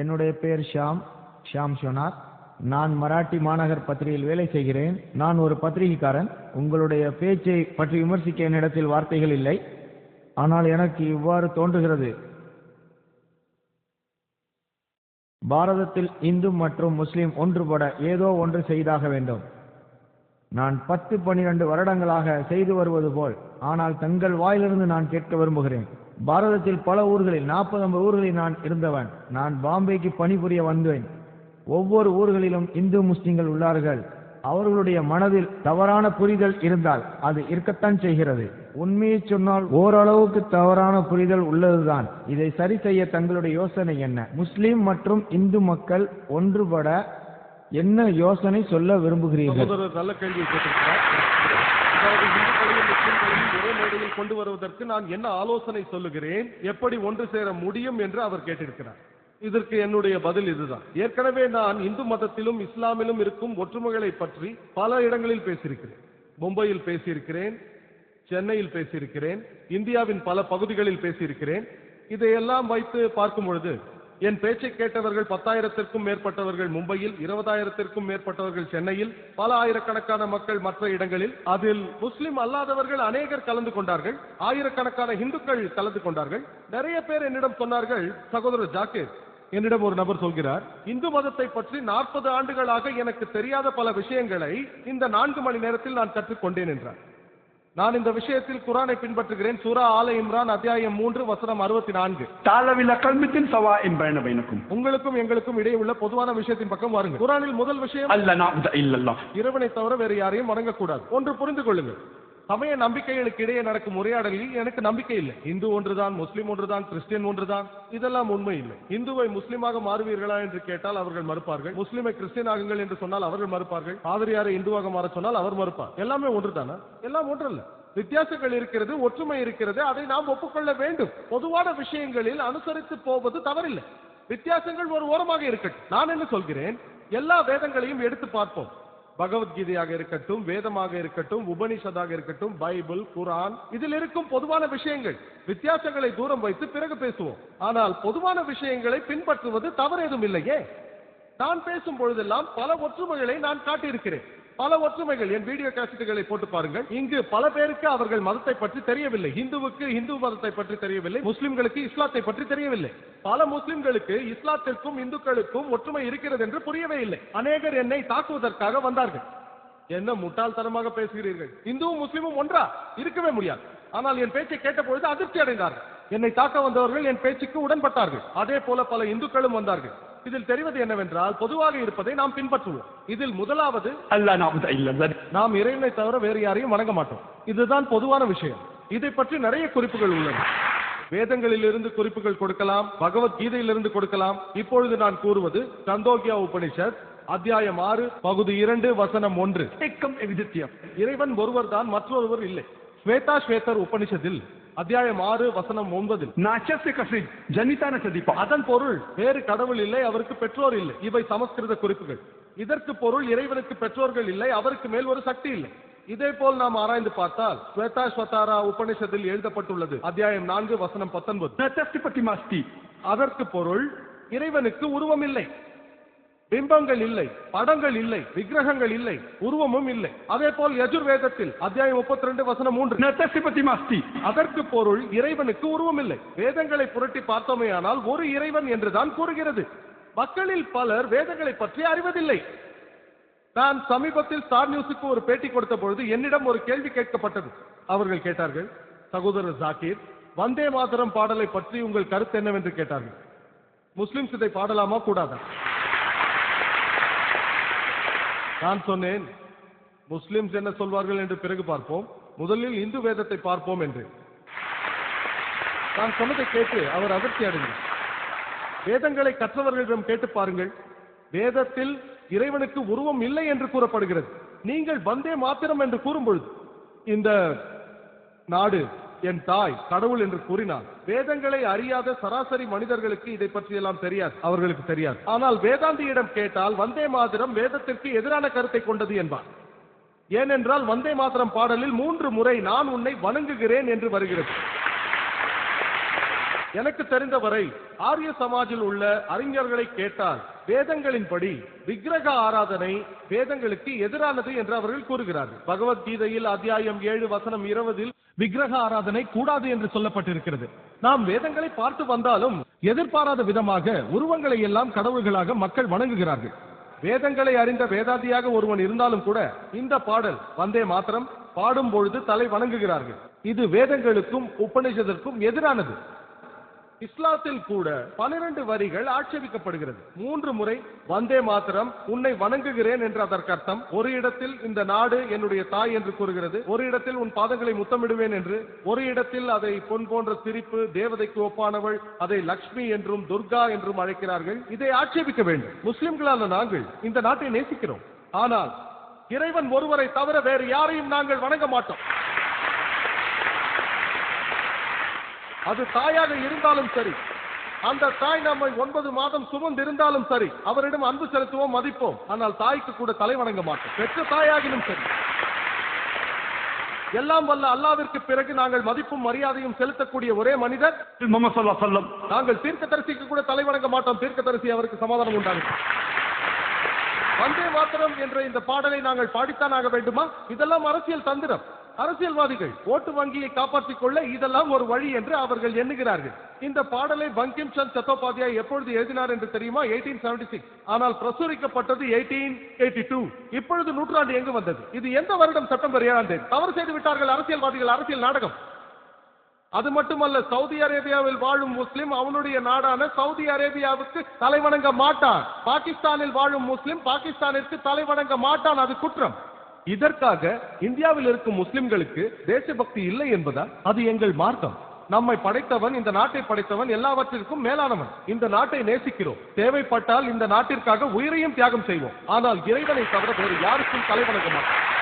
என்னுடைய பெயர் ஷியாம். ஷியாம் ஷோனார். நான் மராட்டி மாநகர் பத்திரிகையில் வேலை செய்கிறேன். நான் ஒரு பத்திரிகைக்காரன். உங்களுடைய பேச்சை பற்றி விமர்சிக்க என்னிடத்தில் வார்த்தைகள் இல்லை. ஆனால் எனக்கு இவ்வாறு தோன்றுகிறது. பாரதத்தில் இந்து மற்றும் முஸ்லிம் ஒன்றுபட ஏதோ ஒன்று செய்தாக வேண்டும். நான் பத்து பன்னிரண்டு வருடங்களாக செய்து வருவது போல். ஆனால் தங்கள் வாயிலிருந்து நான் கேட்க விரும்புகிறேன். பாரதத்தில் பல ஊர்களில் நாற்பது ஐம்பது ஊர்களில் நான் இருந்தவன். நான் பாம்பேக்கு பணிபுரிய வந்தேன். ஒவ்வொரு ஊர்களிலும் இந்து முஸ்லிம்கள் உள்ளார்கள். அவர்களுடைய மனதில் தவறான புரிதல் இருந்தால் அது இருக்கத்தான் செய்கிறது. உண்மையை சொன்னால் ஓரளவுக்கு தவறான புரிதல் உள்ளதுதான். இதை சரி செய்ய தங்களுடைய யோசனை என்ன? முஸ்லிம் மற்றும் இந்து மக்கள் ஒன்றுபட என்ன யோசனை சொல்ல விரும்புகிறீர்கள்? கொண்டு வருவதற்கு நான் என்ன ஆலோசனை சொல்லுகிறேன்? எப்படி ஒன்று சேர முடியும் என்று அவர் கேட்டிருக்கிறார். இதற்கு என்னுடைய பதில் இதுதான். ஏற்கனவே நான் இந்து மதத்திலும் இஸ்லாமிலும் இருக்கும் ஒற்றுமைகளை பற்றி பல இடங்களில் பேசியிருக்கிறேன். மும்பையில் பேசியிருக்கிறேன் சென்னையில் பேசியிருக்கிறேன் இந்தியாவின் பல பகுதிகளில் பேசியிருக்கிறேன். இதையெல்லாம் வைத்து பார்க்கும் பொழுது என் பேச்சை கேட்டவர்கள் பத்தாயிரத்திற்கும் மேற்பட்டவர்கள் மும்பையில் இருபதாயிரத்திற்கும் மேற்பட்டவர்கள் சென்னையில் பல ஆயிரக்கணக்கான மக்கள் மற்ற இடங்களில் அதில் முஸ்லிம் அல்லாதவர்கள் அநேகர் கலந்து கொண்டார்கள் ஆயிரக்கணக்கான இந்துக்கள் கலந்து கொண்டார்கள். நிறைய பேர் என்னிடம் சொன்னார்கள் சகோதரர் ஜாக்கிர் என்னிடம் ஒரு நபர் சொல்கிறார் இந்து மதத்தை பற்றி நாற்பது ஆண்டுகளாக எனக்கு தெரியாத பல விஷயங்களை இந்த நான்கு மணி நேரத்தில் நான் கற்றுக்கொண்டேன் என்றார். நான் இந்த விஷயத்தில் குரானை பின்பற்றுகிறேன். சூரா ஆல இம்ரான் அத்தியாயம் மூன்று வசனம் அறுபத்தி நான்கு தாளவில கல்மித்தின் சவா என்பன எனக்கும் உங்களுக்கும் எங்களுக்கும் இடையே உள்ள பொதுவான விஷயத்தின் பக்கம் வாருங்கள். குரானில் முதல் விஷயம் அல்ல நான் இல்லல்லாம் இறைவனை தவிர வேறு யாரையும் வணங்கக்கூடாது. ஒன்று புரிந்து கொள்ளுங்கள். சமய நம்பிக்கைகளுக்கு இடையே நடக்கும் உரையாடலில் எனக்கு நம்பிக்கை இல்லை. இந்து ஒன்றுதான் முஸ்லிம் ஒன்றுதான் கிறிஸ்டியன் ஒன்றுதான் இதெல்லாம் உண்மை இல்லை. இந்துவை முஸ்லிமாக மாறுவீர்களா என்று கேட்டால் அவர்கள் மறுப்பார்கள். முஸ்லிமை கிறிஸ்டியன் ஆகுங்கள் என்று சொன்னால் அவர்கள் மறுப்பார்கள். பாதிரியாரை இந்துவாக மாற சொன்னால் அவர் மறுப்பார். எல்லாமே ஒன்றுதானா? எல்லாம் ஒன்றல்ல. வித்தியாசங்கள் இருக்கிறது ஒற்றுமை இருக்கிறது அதை நாம் ஒப்புக்கொள்ள வேண்டும். பொதுவான விஷயங்களில் அனுசரித்து போவது தவறில்லை. வித்தியாசங்கள் ஒரு ஓரமாக இருக்கட்டும். நான் என்ன சொல்கிறேன்? எல்லா வேதங்களையும் எடுத்து பார்ப்போம். பகவத்கீதையாக இருக்கட்டும் வேதமாக இருக்கட்டும் உபனிஷதாக இருக்கட்டும் பைபிள் குரான் இதில் இருக்கும் பொதுவான விஷயங்கள். வித்தியாசங்களை தூரம் வைத்து பிறகு பேசுவோம். ஆனால் பொதுவான விஷயங்களை பின்பற்றுவது தவறு எதுவும் இல்லையே. நான் பேசும் பொழுதெல்லாம் பல ஒற்றுமைகளை நான் காட்டியிருக்கிறேன். பல ஒற்றுமைகள் என் வீடியோ கேசட்டுகளை போட்டு பாருங்கள். இங்கு பல பேருக்கு அவர்கள் மதத்தை பற்றி தெரியவில்லை. இந்துவுக்கு இந்து மதத்தை பற்றி தெரியவில்லை. முஸ்லிம்களுக்கு இஸ்லாத்தை பற்றி தெரியவில்லை. பல முஸ்லிம்களுக்கு இஸ்லாத்திற்கும் இந்துக்களுக்கும் ஒற்றுமை இருக்கிறது என்று புரியவே இல்லை. அநேகர் என்னை தாக்குவதற்காக வந்தார்கள். என்ன முட்டாள்தனமாக பேசுகிறீர்கள்? இந்துவும் முஸ்லிமும் ஒன்றா? இருக்கவே முடியாது. ஆனால் என் பேச்சை கேட்ட பொழுது அதிர்ச்சி அடைந்தார்கள் என்னை தாக்க வந்தவர்கள் என் பேச்சுக்கு உடன்பட்டார்கள். அதே போல பல இந்துக்களும் வந்தார்கள். இதில் தெரிவது என்னவென்றால் பொதுவாக இருப்பதை நாம் பின்பற்றுவோம். இதில் முதலாவது அல்ல நாம் நாம் இறைவனை தவிர வேறு யாரையும் வணங்க மாட்டோம். இதுதான் பொதுவான விஷயம். இதை பற்றி நிறைய குறிப்புகள் உள்ளன. வேதங்களில் இருந்து குறிப்புகள் கொடுக்கலாம் பகவத்கீதையிலிருந்து கொடுக்கலாம். இப்பொழுது நான் கூறுவது சந்தோகியா உபனிஷத் அத்தியாயம் ஆறு பகுதி இரண்டு வசனம் ஒன்று. இறைவன் ஒருவர் தான் மற்றொருவர் இல்லை. ஸ்வேதா ஸ்வேதர் உபனிஷத்தில் அத்தியாயம் ஆறு வசனம் ஒன்பதில். நாச்சஸ்திகசின் ஜனிதான சதிப்பா அதன் பொருள் வேறு கடவுள் இல்லை அவருக்கு பெற்றோர் இல்லை. இவை சமஸ்கிருத குறிப்புகள். இதற்கு பொருள் இறைவனுக்கு பெற்றோர்கள் இல்லை அவருக்கு மேல் ஒரு சக்தி இல்லை. இதே போல் நாம் ஆராய்ந்து பார்த்தால் ஸ்வேதா ஸ்வதாரா உபனிஷத்தில் எழுதப்பட்டுள்ளது. அத்தியாயம் நான்கு வசனம் பத்தொன்பது. அதற்கு பொருள் இறைவனுக்கு உருவம் இல்லை. பிம்பங்கள் இல்லை படங்கள் இல்லை விக்கிரகங்கள் இல்லை உருவமும் இல்லை. அதே போல் யஜுர்வேதத்தில் அத்தியாயம் முப்பத்தி ரெண்டு வசனம் மூன்று. அதற்கு பொருள் இறைவனுக்கு உருவம் இல்லை வேதங்களை புரட்டி பார்த்தோமேயானால் ஒரு இறைவன் என்றுதான் கூறுகிறது. மக்களில் பலர் வேதங்களை பற்றி அறிவதில்லை. நான் சமீபத்தில் ஸ்டார் நியூஸுக்கு ஒரு பேட்டி கொடுத்த பொழுது என்னிடம் ஒரு கேள்வி கேட்கப்பட்டது. அவர்கள் கேட்டார்கள் சகோதரர் ஜாக்கீர் வந்தே மாதரம் பாடலை பற்றி உங்கள் கருத்து என்னவென்று? கேட்டார்கள். முஸ்லிம்ஸ் இதை பாடலாமா? கூடாதா? நான் சொன்னேன். முஸ்லிம்ஸ் என்ன சொல்வார்கள் என்று பிறகு பார்ப்போம். முதலில் இந்து வேதத்தை பார்ப்போம் என்று. நான் சொன்னதை கேட்டு அவர் அதிர்ச்சி அடைந்தார். வேதங்களை கற்றவர்களிடம் கேட்டு பாருங்கள். வேதத்தில் இறைவனுக்கு உருவம் இல்லை என்று கூறப்படுகிறது. நீங்கள் வந்தே மாத்திரம் என்று கூறும் பொழுது இந்த நாடு என் தாய் கடவுள் என்று கூறினார் வேதங்களை அறியாத சராசரி மனிதர்களுக்கு இதை பற்றியெல்லாம் தெரியாது. அவர்களுக்கு தெரியாது. ஆனால் வேதாந்தியிடம் கேட்டால் வந்தே மாதிரம் வேதத்திற்கு எதிரான கருத்தை கொண்டது என்பார். ஏனென்றால் வந்தே மாத்திரம் பாடலில் மூன்று முறை நான் உன்னை வணங்குகிறேன் என்று வருகிறது. எனக்கு தெரிந்தவரை ஆரிய சமாஜில் உள்ள அறிஞர்களை கேட்டால் வேதங்களின்படி விக்கிரக ஆராதனை வேதங்களுக்கு எதிரானது என்று அவர்கள் கூறுகிறார்கள். பகவத்கீதையில் அத்தியாயம் ஏழு வசனம் இருபதில் விக்கிரக ஆராதனை கூடாது என்று சொல்லப்பட்டிருக்கிறது. நாம் வேதங்களை பார்த்து வந்தாலும் எதிர்பாராத விதமாக உருவங்களை எல்லாம் கடவுள்களாக மக்கள் வணங்குகிறார்கள். வேதங்களை அறிந்த வேதாந்தியாக ஒருவன் இருந்தாலும் கூட இந்த பாடல் வந்தே மாத்திரம் பாடும் பொழுது தலை வணங்குகிறார்கள். இது வேதங்களுக்கும் உபநிஷத்திற்கும் எதிரானது. இஸ்லாத்தில் கூட பனிரெண்டு வரிகள் ஆட்சேபிக்கப்படுகிறது. மூன்று முறை வந்தே மாத்திரம் உன்னை வணங்குகிறேன் என்று அதற்கு அர்த்தம். ஒரு இடத்தில் இந்த நாடு என்னுடைய தாய் என்று கூறுகிறது. ஒரு இடத்தில் உன் பாதங்களை முத்தமிடுவேன் என்று. ஒரு இடத்தில் அதை பொன் போன்ற சிரிப்பு தேவதைக்கு ஒப்பானவள் அதை லக்ஷ்மி என்றும் துர்கா என்றும் அழைக்கிறார்கள். இதை ஆட்சேபிக்க வேண்டும். முஸ்லிம்களான நாங்கள் இந்த நாட்டை நேசிக்கிறோம். ஆனால் இறைவன் ஒருவரை தவிர வேறு யாரையும் நாங்கள் வணங்க மாட்டோம். அது தாயாக இருந்தாலும் சரி. அந்த தாய் நம்மை ஒன்பது மாதம் சுமந்து இருந்தாலும் சரி அவரிடம் அன்பு செலுத்துவோம் மதிப்போம். ஆனால் தாய்க்கு கூட தலை வணங்க மாட்டோம். பெற்ற தாயாகினும் சரி. எல்லாம் வல்ல அல்லாவிற்கு பிறகு நாங்கள் மதிப்பும் மரியாதையும் செலுத்தக்கூடிய ஒரே மனிதர் நாங்கள் தீர்க்க தரிசிக்கு கூட தலை வணங்க மாட்டோம். தீர்க்க தரிசி அவருக்கு சமாதானம் உண்டாகும். வந்தே மாத்திரம் என்ற இந்த பாடலை நாங்கள் பாடித்தான் ஆக வேண்டுமா? இதெல்லாம் அரசியல் தந்திரம். அரசியல்வாதிகள் ஓட்டு வங்கியை காப்பாற்றிக் கொள்ள இதெல்லாம் ஒரு வழி என்று அவர்கள் எண்ணுகிறார்கள். இந்த பாடலை பங்கிம் சந்த் சட்டோபாத்யாய் எப்பொழுது எழுதினார் என்று தெரியுமா? 1876 ஆனால் பிரசுரிக்கப்பட்டது 1882 இப்பொழுது நூற்றாண்டு எங்கு வந்தது? இது எந்த வருடம் செப்டம்பர் ஏழாம் தேதி? தவறு செய்து விட்டார்கள் அரசியல்வாதிகள் அரசியல் நாடகம். அது மட்டுமல்ல சவுதி அரேபியாவில் வாழும் முஸ்லிம் அவனுடைய நாடான சவுதி அரேபியாவுக்கு தலைவணங்க மாட்டான். பாகிஸ்தானில் வாழும் முஸ்லிம் பாகிஸ்தானிற்கு தலைவணங்க மாட்டான். அது குற்றம். இதற்காக இந்தியாவில் இருக்கும் முஸ்லிம்களுக்கு தேசபக்தி இல்லை என்பதால் அது எங்கள் மார்க்கம். நம்மை படைத்தவன் இந்த நாட்டை படைத்தவன் எல்லாவற்றிற்கும் மேலானவன். இந்த நாட்டை நேசிக்கிறோம். தேவைப்பட்டால் இந்த நாட்டிற்காக உயிரையும் தியாகம் செய்வோம். ஆனால் இறைவனை தவிர வேறு யாருக்கும் தலைவணங்க மாட்டோம்.